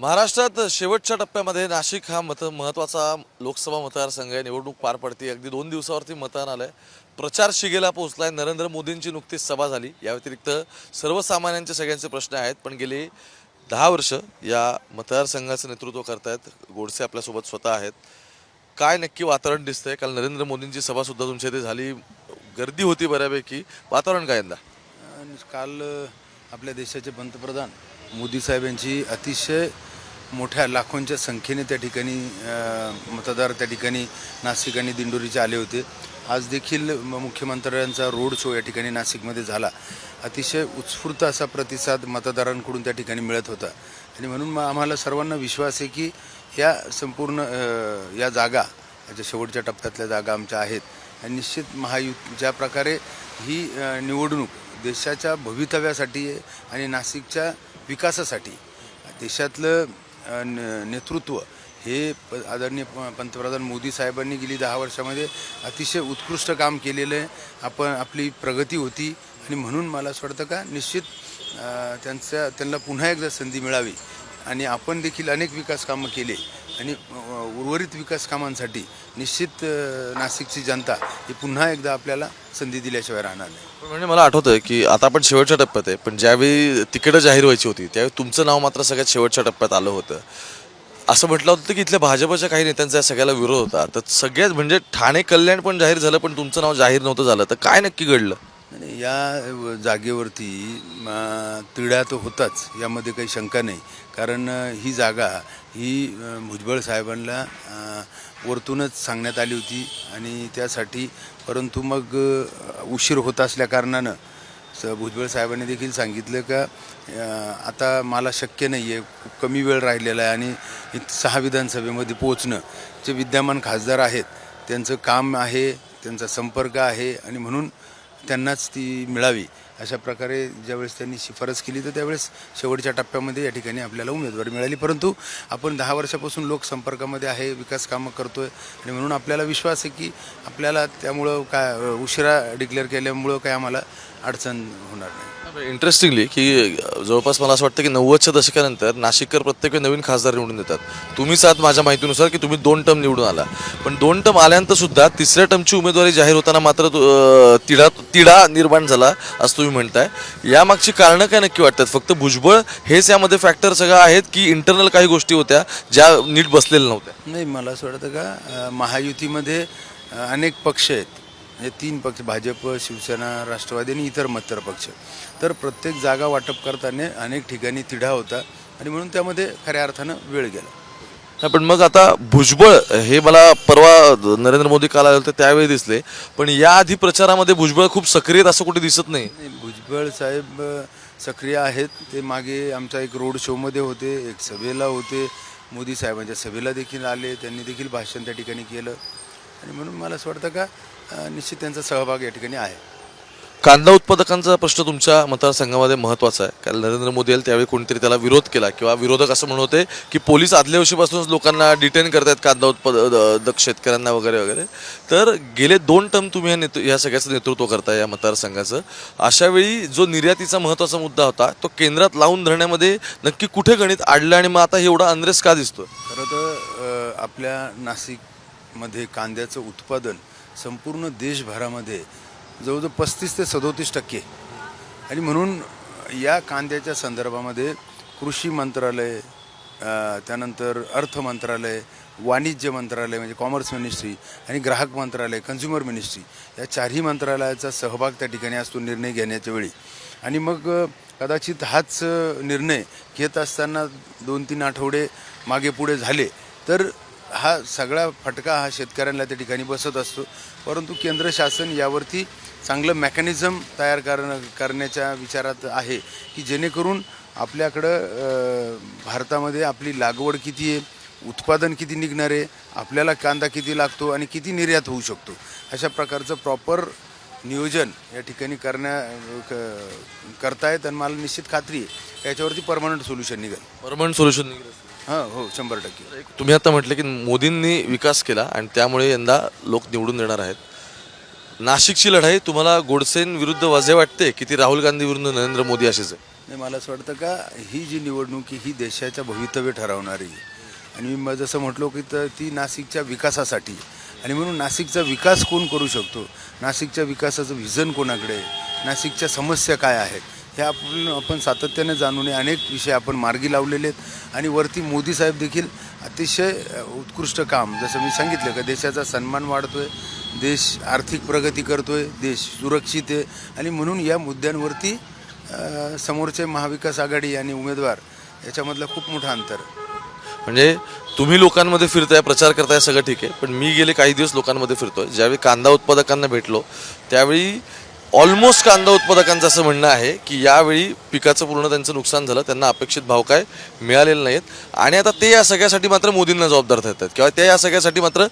महाराष्ट्रात शेवटच्या टप्प्यामध्ये नाशिक हा मत महत्त्वाचा लोकसभा मतदारसंघ आहे. निवडणूक पार पडते. अगदी दोन दिवसावरती मतदान आलं आहे प्रचार शिगेला पोहोचला आहे नरेंद्र मोदींची नुकतीच सभा झाली. या व्यतिरिक्त सर्वसामान्यांचे सगळ्यांचे प्रश्न आहेत पण गेली दहा वर्ष या मतदारसंघाचं नेतृत्व करतायत. गोडसे आपल्यासोबत स्वतः आहेत. काय नक्की वातावरण दिसतंय? काल नरेंद्र मोदींची सभासुद्धा तुमच्या इथे झाली. गर्दी होती बऱ्यापैकी. वातावरण काय यंदा? आणि काल आपल्या देशाचे पंतप्रधान मोदी साहेब यांची अतिशय मोठ्या लाखोंच्या संख्येने त्या ठिकाणी मतदार त्या ठिकाणी नाशिक आणि दिंडोरीचे आले होते. आज देखील म- मुख्यमंत्र्यांचा रोड शो या ठिकाणी नाशिकमध्ये झाला. अतिशय उत्स्फूर्त असा प्रतिसाद मतदारांकडून त्या ठिकाणी मिळत होता. आणि म्हणून मग आम्हाला सर्वांना विश्वास आहे की या संपूर्ण या जागा ज्या शेवटच्या टप्प्यातल्या जागा आमच्या आहेत आणि निश्चित महायु ज्या प्रकारे ही निवडणूक देशाच्या भवितव्यासाठी आणि नाशिकच्या विकासासाठी देशातलं नेतृत्व हे प आदरणीय प- पंतप्रधान मोदी साहेबांनी गेली दहा वर्षामध्ये अतिशय उत्कृष्ट काम केलेलं आहे. आपण आपली प्रगती होती आणि म्हणून मला असं वाटतं का निश्चित त्यांचा त्यांच्या त्यांना पुन्हा एकदा संधी मिळावी. आणि आपण देखील अनेक विकास कामं केले. आणि उर्वरित विकास कामांसाठी निश्चित नाशिकची जनता ही पुन्हा एकदा आपल्याला संधी दिल्याशिवाय राहणार नाही. म्हणजे मला आठवतंय की आता आपण शेवटच्या टप्प्यात आहे पण ज्यावेळी तिकीटं जाहीर व्हायची होती त्यावेळी तुमचं नाव मात्र सगळ्यात शेवटच्या टप्प्यात आलं होतं. असं म्हटलं होतं की इथल्या भाजपच्या काही नेत्यांचा या सगळ्याला विरोध होता. तर सगळ्यात म्हणजे ठाणे कल्याण पण जाहीर झालं पण तुमचं नाव जाहीर नव्हतं झालं. तर काय नक्की घडलं? आणि या जागेवरती म, तिढा तर होताच यामध्ये काही शंका नाही. कारण ही जागा ही भुजबळ साहेबांना वरतूनच सांगण्यात आली होती आणि त्यासाठी परंतु मग उशीर होत असल्या कारणानं स भुजबळ साहेबांनी देखील सांगितलं का आता मला शक्य नाही आहे खूप कमी वेळ राहिलेला आहे आणि सहा विधानसभेमध्ये पोचणं जे विद्यमान खासदार आहेत त्यांचं काम आहे त्यांचा संपर्क आहे आणि म्हणून त्यांनाच ती मिळावी अशा प्रकारे ज्यावेळेस त्यांनी शिफारस केली तर त्यावेळेस शेवटच्या टप्प्यामध्ये या ठिकाणी आपल्याला उमेदवारी मिळाली. परंतु आपण दहा वर्षापासून लोकसंपर्कामध्ये आहे विकास कामं करतोय आणि म्हणून आपल्याला विश्वास आहे की आपल्याला त्यामुळं काय उशिरा डिक्लेअर केल्यामुळं काय आम्हाला अडचण होणार नाही. इंटरेस्टिंगली की जवळपास मला असं वाटतं की नव्वदच्या दशकानंतर नाशिककर प्रत्येक वेळी नवीन खासदार निवडून देतात तुम्हीच आहात माझ्या माहितीनुसार की तुम्ही दोन टर्म निवडून आला. पण दोन टर्म आल्यानंतर सुद्धा तिसऱ्या टर्मची उमेदवारी जाहीर होताना मात्र तिढा तिढा निर्माण झाला असं तुम्ही म्हणताय. यामागची कारणं काय नक्की वाटतात? फक्त भुजबळ हेच यामध्ये फॅक्टर सगळं आहेत की इंटरनल काही गोष्टी होत्या ज्या नीट बसलेल्या नव्हत्या? नाही मला असं वाटतं का महायुतीमध्ये अनेक पक्ष आहेत. हे तीन पक्ष भाजप शिवसेना राष्ट्रवादी आणि इतर मत्तर पक्ष. तर प्रत्येक जागा वाटप करताना अनेक ठिकाणी तिढा होता आणि म्हणून त्यामध्ये खऱ्या अर्थानं वेळ गेला. पण मग आता भुजबळ हे मला परवा नरेंद्र मोदी काल आले होते त्यावेळी दिसले. पण याआधी प्रचारामध्ये भुजबळ खूप सक्रिय असं कुठे दिसत नाही. भुजबळ साहेब सक्रिय आहेत. ते मागे आमचा एक रोड शोमध्ये होते एक सभेला होते. मोदी साहेबांच्या सभेला देखील आले त्यांनी देखील भाषण त्या ठिकाणी केलं. आणि म्हणून मला असं वाटतं का निश्चित त्यांचा सहभाग या ठिकाणी आहे. कांदा उत्पादकांचा प्रश्न तुमच्या मतदारसंघामध्ये महत्त्वाचा आहे. कारण नरेंद्र मोदी आले त्यावेळी कोणतरी त्याला विरोध केला किंवा विरोधक असं म्हणत होते की पोलीस आदल्या दिवशीपासूनच लोकांना डिटेन करतात कांदा उत्पादक शेतकऱ्यांना वगैरे वगैरे. तर गेले दोन टर्म तुम्ही या नेतृ या सगळ्याचं नेतृत्व करताय या मतदारसंघाचं. अशा वेळी जो निर्यातीचा महत्त्वाचा मुद्दा होता तो केंद्रात लावून धरण्यामध्ये नक्की कुठे गणित आडलं आणि मग आता एवढा अनरेस का दिसतो खरं तर आपल्या मध्ये कांद्याचं उत्पादन संपूर्ण देशभरामध्ये जवळजवळ पस्तीस ते सदोतीस टक्के. आणि म्हणून या कांद्याच्या संदर्भामध्ये कृषी मंत्रालय त्यानंतर अर्थ मंत्रालय वाणिज्य मंत्रालय म्हणजे कॉमर्स मिनिस्ट्री आणि ग्राहक मंत्रालय कन्झ्युमर मिनिस्ट्री या चारही मंत्रालयाचा सहभाग त्या ठिकाणी असतो निर्णय घेण्याच्या वेळी. आणि मग कदाचित हाच निर्णय घेत असताना दोन तीन आठवडे मागे पुढे झाले तर हा सगळा फटका हा शेतकऱ्यांना त्या ठिकाणी बसत असतो. परंतु केंद्र शासन यावरती चांगलं मेकॅनिझम तयार करणं करण्याच्या विचारात आहे की जेणेकरून आपल्याकडं भारतामध्ये आपली लागवड किती आहे उत्पादन किती निघणार आहे आपल्याला कांदा किती लागतो आणि किती निर्यात होऊ शकतो. अशा प्रकारचं प्रॉपर नियोजन या ठिकाणी करण्या क- करतायत आणि मला निश्चित खात्री आहे याच्यावरती परमनंट सोल्युशन निघेल. परमनंट सोल्युशन हां हो शंभर टक्के. तुम्ही आता म्हटलं की मोदींनी विकास केला आणि त्यामुळे यंदा लोक निवडून देणार आहेत. नाशिकची लढाई तुम्हाला गोडसेन विरुद्ध वाजे वाटते की ती राहुल गांधी विरुद्ध नरेंद्र मोदी अशीच आहे? नाही मला असं वाटतं का ही जी निवडणूक ही देशाच्या भवितव्य ठरवणारी. आणि मी जसं म्हटलो की तर ती नाशिकच्या विकासासाठी. आणि म्हणून नाशिकचा विकास कोण करू शकतो? नाशिकच्या विकासाचं व्हिजन कोणाकडे नाशिकच्या समस्या काय आहेत? हे आपण आपण सातत्याने जाणून अनेक विषय आपण मार्गी लावलेले आहेत. आणि वरती मोदी साहेब देखील अतिशय उत्कृष्ट काम जसं मी सांगितलं का देशाचा सन्मान वाढतोय देश आर्थिक प्रगती करतोय देश सुरक्षित आहे. आणि म्हणून या मुद्द्यांवरती समोरचे महाविकास आघाडी आणि उमेदवार याच्यामधलं खूप मोठं अंतर. म्हणजे तुम्ही लोकांमध्ये फिरताय प्रचार करताय सगळं ठीक आहे. पण मी गेले काही दिवस लोकांमध्ये फिरतोय. ज्यावेळी कांदा उत्पादकांना भेटलो त्यावेळी ऑलमोस्ट कांदा उत्पादकांचं असं म्हणणं आहे की यावेळी पिकाचं पूर्ण त्यांचं नुकसान झालं त्यांना अपेक्षित भाव काय मिळालेले नाहीत. आणि आता ते या सगळ्यासाठी मात्र मोदींना जबाबदार ठरतात. किंवा ते या सगळ्यासाठी मात्र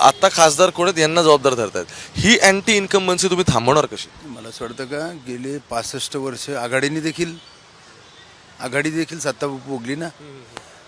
आत्ता खासदार कोण आहेत यांना जबाबदार ठरतात. ही अँटी इन्कम्बन्सी तुम्ही थांबवणार कशी? मला असं वाटतं का गेले पासष्ट वर्ष आघाडीने देखील आघाडी देखील सत्ता भोगली ना?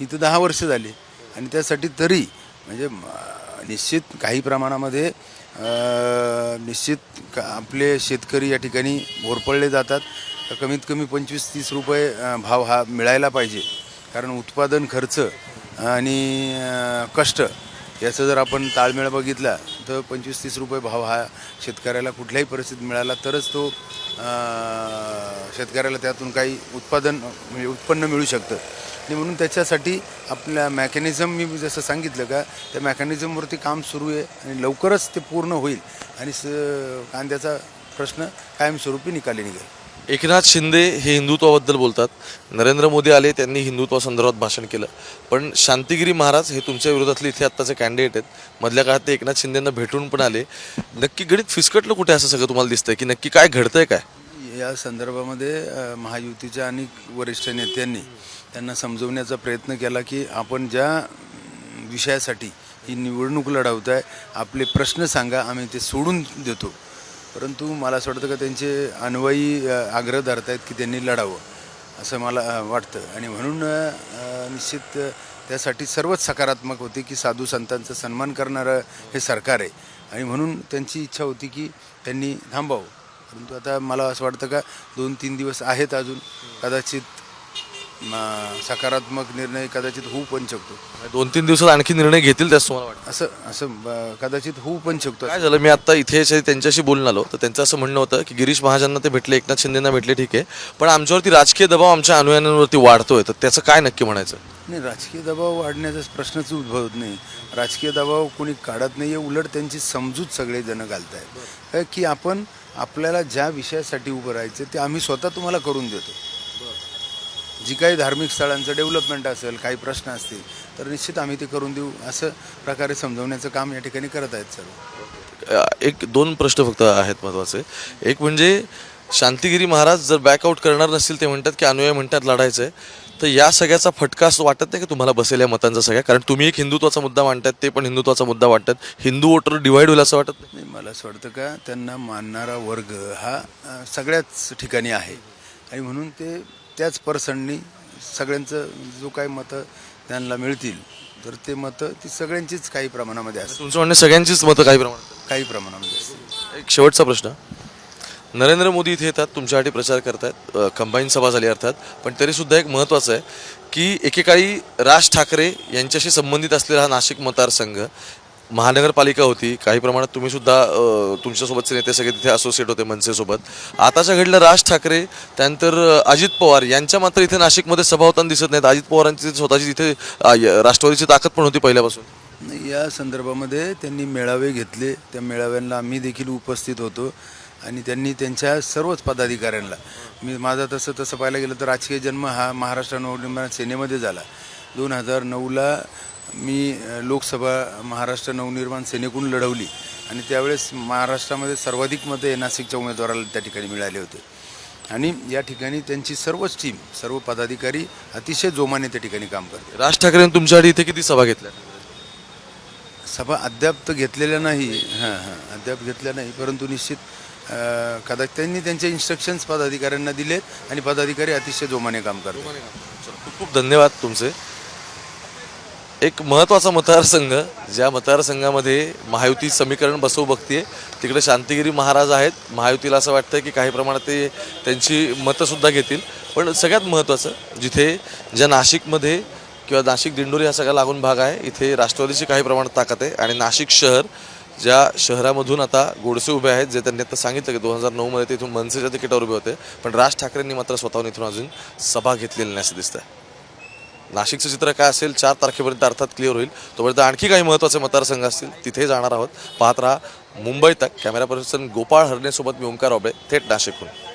ही तर दहा वर्ष झाली. आणि त्यासाठी तरी म्हणजे निश्चित काही प्रमाणामध्ये निश्चित का- आपले शेतकरी या ठिकाणी होरपळले जातात. तर कमीत कमी पंचवीस तीस रुपये भाव हा मिळायला पाहिजे. कारण उत्पादन खर्च आणि कष्ट याचं जर आपण ताळमेळ बघितला तर पंचवीस तीस रुपये भाव हा शेतकऱ्याला कुठल्याही परिस्थितीत मिळाला तरच तो शेतकऱ्याला त्यातून काही उत्पादन म्हणजे उत्पन्न मिळू शकतं. आणि म्हणून त्याच्यासाठी आपल्या मेकॅनिझम मी जसं सांगितलं का त्या मेकॅनिझमवरती काम सुरू आहे आणि लवकरच ते पूर्ण होईल. आणि स कांद्याचा प्रश्न कायमस्वरूपी निकाली निघेल. एकनाथ शिंदे हे हिंदुत्वाबद्दल बोलतात. नरेंद्र मोदी आले त्यांनी हिंदुत्वासंदर्भात भाषण केलं. पण शांतिगिरी महाराज हे तुमच्या विरोधातले इथे आत्ताचे कॅन्डिडेट आहेत. मधल्या काळात ते एकनाथ शिंदेंना भेटून पण आले. नक्की गणित फिसकटलं कुठे असं सगळं तुम्हाला दिसतंय? की नक्की काय घडतंय काय? या संदर्भामध्ये महायुतीच्या अनेक वरिष्ठ नेत्यांनी त्यांना समजवण्याचा प्रयत्न केला की आपण ज्या विषयासाठी ही निवडणूक लढवत आहे आपले प्रश्न सांगा आम्ही ते सोडून देतो. परंतु मला असं वाटतं का त्यांचे अन्वयी आग्रह धरत आहेत की त्यांनी लढावं असं मला वाटतं. आणि म्हणून निश्चित त्यासाठी सर्वच सकारात्मक होते की साधू संतांचा सन्मान करणारं हे सरकार आहे. आणि म्हणून त्यांची इच्छा होती की त्यांनी थांबावं. परंतु आता मला असं वाटतं का दोन तीन दिवस आहेत अजून. कदाचित सकारात्मक निर्णय कदाचित होऊ पण शकतो. दोन तीन दिवसात आणखी निर्णय घेतील त्याच तुम्हाला वाटतं? असं असं ब- कदाचित होऊ पण शकतो. काय झालं? मी आता इथे याच्या- त्यांच्याशी बोलून आलो तर त्यांचं असं म्हणणं होतं की गिरीश महाजनना ते भेटले एकनाथ शिंदेना भेटले ठीक आहे. पण आमच्यावरती राजकीय दबाव आमच्या अनुयायांवरती वाढतोय तर त्याचं काय नक्की म्हणायचं? नाही राजकीय दबाव वाढण्याचा प्रश्नच उद्भवत नाही. राजकीय दबाव कोणी काढत नाही आहे उलट त्यांची समजूत सगळे जण घालत आहेत की आपण आपल्याला ज्या विषयासाठी उभं राहायचं ते आम्ही स्वतः तुम्हाला करून देतो. जी काही धार्मिक स्थळांचं डेव्हलपमेंट असेल काही प्रश्न असतील तर निश्चित आम्ही ते करून देऊ असं प्रकारे समजवण्याचं काम या ठिकाणी करत आहेत सर्व अ, एक दोन प्रश्न फक्त आहेत महत्त्वाचे एक म्हणजे शांतिगिरी महाराज जर बॅकआउट करणार नसतील ते म्हणतात की अनुयायी म्हणतात लढायचं आहे तर या सगळ्याचा फटका असं वाटत नाही की तुम्हाला बसेल या मतांचा सगळ्या? कारण तुम्ही एक हिंदुत्वाचा मुद्दा मांडतात ते पण हिंदुत्वाचा मुद्दा वाटतात. हिंदू वोटर डिवाइड होईल असं वाटत नाही? मला असं वाटतं का त्यांना मानणारा वर्ग हा सगळ्याच ठिकाणी आहे. आणि म्हणून ते त्याच पर्सननी सगळ्यांचं जो काही मतं त्यांना मिळतील तर ते मतं ती सगळ्यांचीच काही प्रमाणामध्ये असतील. तुमचं म्हणणं सगळ्यांचीच मतं काही प्रमाणात काही प्रमाणामध्ये असतील. एक शेवटचा प्रश्न. नरेंद्र मोदी इथे येतात तुमच्यासाठी प्रचार करतात कंबाईन सभा झाली अर्थात पण तरीसुद्धा एक महत्त्वाचं आहे की एकेकाळी राज ठाकरे यांच्याशी संबंधित असलेला हा नाशिक मतदारसंघ महानगरपालिका होती. काही प्रमाणात तुम्ही सुद्धा तुमच्यासोबतचे नेते सगळे तिथे असोसिएट होते मनसेसोबत. आताच्या घडलं राज ठाकरे त्यानंतर अजित पवार यांच्या मात्र इथे नाशिकमध्ये सभा होताना दिसत नाहीत. अजित पवारांची स्वतःची तिथे राष्ट्रवादीची ताकद पण होती पहिल्यापासून. या संदर्भामध्ये त्यांनी मेळावे घेतले. त्या मेळाव्यांना आम्ही देखील उपस्थित होतो आणि त्यांनी त्यांच्या सर्वच पदाधिकाऱ्यांना मी माझा तसं तसं पाहायला गेलं तर राजकीय जन्म हा महाराष्ट्र नवनिर्माण सेनेमध्ये झाला. दोन हजार नऊला मी लोकसभा महाराष्ट्र नवनिर्माण सेनेकडून लढवली आणि त्यावेळेस महाराष्ट्रामध्ये सर्वाधिक मतं नाशिकच्या उमेदवाराला त्या ठिकाणी मिळाले होते. आणि या ठिकाणी त्यांची सर्वच टीम सर्व पदाधिकारी अतिशय जोमाने त्या ठिकाणी काम करते राज ठाकरेंनी तुमच्यासाठी इथे किती सभा घेतल्या? सभा अद्याप तर घेतलेल्या नाही. हां हां अद्याप घेतल्या नाही. परंतु निश्चित कदाचित त्यांनी त्यांचे इन्स्ट्रक्शन्स पदाधिकाऱ्यांना दिलेत आणि पदाधिकारी अतिशय जोमाने काम करतात. खूप खूप धन्यवाद तुमचे. एक महत्त्वाचा मतदारसंघ ज्या मतदारसंघामध्ये महायुती समीकरण बसवू बघते तिकडे शांतिगिरी महाराज आहेत. महायुतीला असं वाटतं की काही प्रमाणात ते त्यांची मतंसुद्धा घेतील. पण सगळ्यात महत्त्वाचं जिथे ज्या नाशिकमध्ये किंवा नाशिक दिंडोरी हा सगळा लागून भाग आहे इथे राष्ट्रवादीची काही प्रमाणात ताकद आहे आणि नाशिक शहर ज्या शहरामधून आता गोडसे उभे आहेत जे त्यांनी आता सांगितलं की दोन हजार नऊमध्ये ते इथून मनसेच्या तिकिटावर उभे होते पण राज ठाकरेंनी मात्र स्वतःहून इथून अजून सभा घेतलेली नाही असं दिसतं नाशिकचं चित्र काय असेल चार तारखेपर्यंत अर्थात क्लिअर होईल. तोपर्यंत आणखी काही महत्त्वाचे मतदारसंघ असतील तिथे जाणार आहोत. पाहत राहा. मुंबई तक. कॅमेरा पर्सन गोपाळ हरणेसोबत मी ओंकार ओबळे. थेट नाशिकहून.